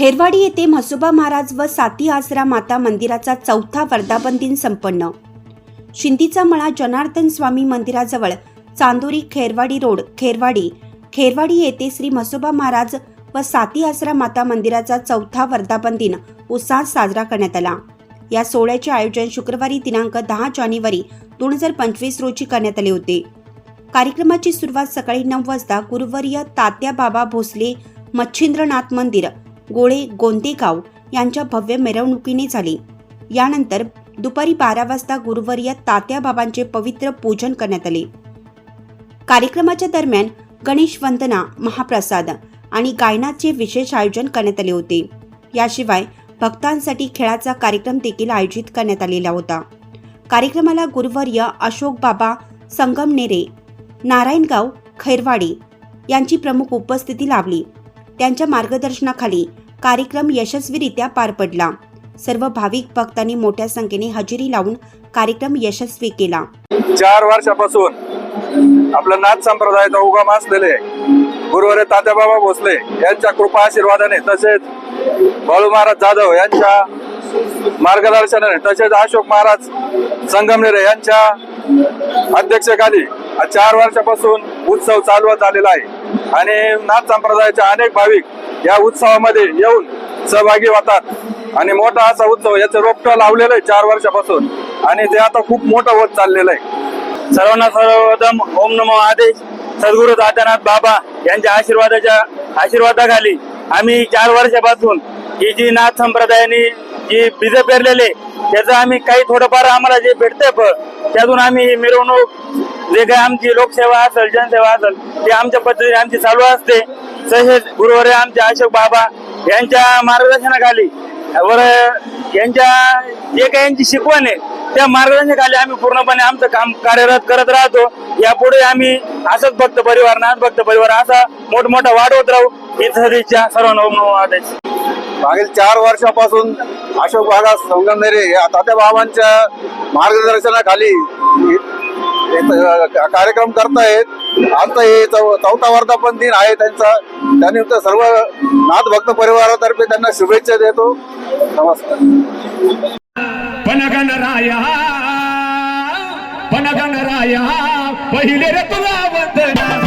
खेरवाडी येथे म्हसोबा महाराज व साती आसरा माता मंदिराचा चौथा वर्धापन दिन संपन्न. शिंदीचा मळा जनार्दन स्वामी मंदिराजवळ चांदोरी खेरवाडी रोड खेरवाडी. खेरवाडी येथे श्री म्हसोबा महाराज व साती आसरा माता मंदिराचा चौथा वर्धापन दिन उत्साहात साजरा करण्यात आला. या सोहळ्याचे आयोजन शुक्रवारी दिनांक दहा जानेवारी दोन हजार पंचवीस रोजी करण्यात आले होते. कार्यक्रमाची सुरुवात सकाळी नऊ वाजता गुरुवर्य तात्या बाबा भोसले मच्छिंद्रनाथ मंदिर गोळे गोंदेगाव यांच्या भव्य मिरवणुकीने झाली. यानंतर दुपारी बारा वाजता गुरुवर्य तात्या बाबांचे पवित्र पूजन करण्यात आले. कार्यक्रमाच्या दरम्यान गणेश वंदना महाप्रसाद आणि गायनाचे विशेष आयोजन करण्यात आले होते. याशिवाय भक्तांसाठी खेळाचा कार्यक्रम देखील आयोजित करण्यात आलेला होता. कार्यक्रमाला गुरुवर्य अशोक बाबा संगमनेरे नारायणगाव खैरवाडी यांची प्रमुख उपस्थिती लाभली. त्यांच्या मार्गदर्शनाखाली कार्यक्रम यशस्वीरित्या पार पडला. सर्व भाविक भक्तांनी मोठ्या संख्येने हजेरी लावून कार्यक्रम यशस्वी केला. चार वर्षापासून आपलं नाथ संप्रदायाचा उगम असलेले गुरुवारे तात्याबाबा भोसले यांच्या कृपा आशीर्वादाने तसेच बाळू महाराज जाधव यांच्या मार्गदर्शनाने तसेच अशोक महाराज संगमनेरे यांच्या अध्यक्षतेखाली चार वर्षापासून उत्सव चालवत आलेला आहे. आणि नाथ संप्रदायाचे अनेक भाविक या उत्सवामध्ये येऊन सहभागी होतात. आणि मोठा असा उत्सव याचं रोपटं लावलेलं आहे चार वर्षापासून. आणि ते आता खूप मोठं होत चाललेलं आहे. सर्वांना सर्वप्रथम ओम नमो आदेश. सद्गुरु दादानाथ बाबा यांच्या आशीर्वादाच्या आशीर्वादाखाली आम्ही चार वर्षापासून ही जी नाथ संप्रदायाने जी बीज पेरलेले त्याचं आम्ही काही थोडंफार आम्हाला जे भेटतंय फळ त्यातून आम्ही मिरवणूक जे काही आमची लोकसेवा असेल जनसेवा असेल ते आमच्या पद्धतीने आमची चालू असते. तसेच गुरुवारी आमचे अशोक बाबा यांच्या मार्गदर्शनाखाली वर यांच्या जे काही यांची शिकवण आहे त्या मार्गदर्शनाखाली आम्ही पूर्णपणे आमचं काम कार्यरत करत राहतो. यापुढे आम्ही असंच भक्त परिवार नाथ भक्त परिवार असा मोठमोठा वाढवत राहू ही सदिच्छा सर्व आदेश मागील चार वर्षापासून अशोक बागा संगमनेरे या तात्याबाबांच्या मार्गदर्शनाखाली कार्यक्रम करतायत. आता हे चौ- चौथा वर्धापन दिन आहे त्यांचा. त्यानिमित्त सर्व नाथ भक्त परिवारातर्फे त्यांना शुभेच्छा देतो. नमस्कार. पनगणराया पनगणराया पहिले रे तुला वंदना.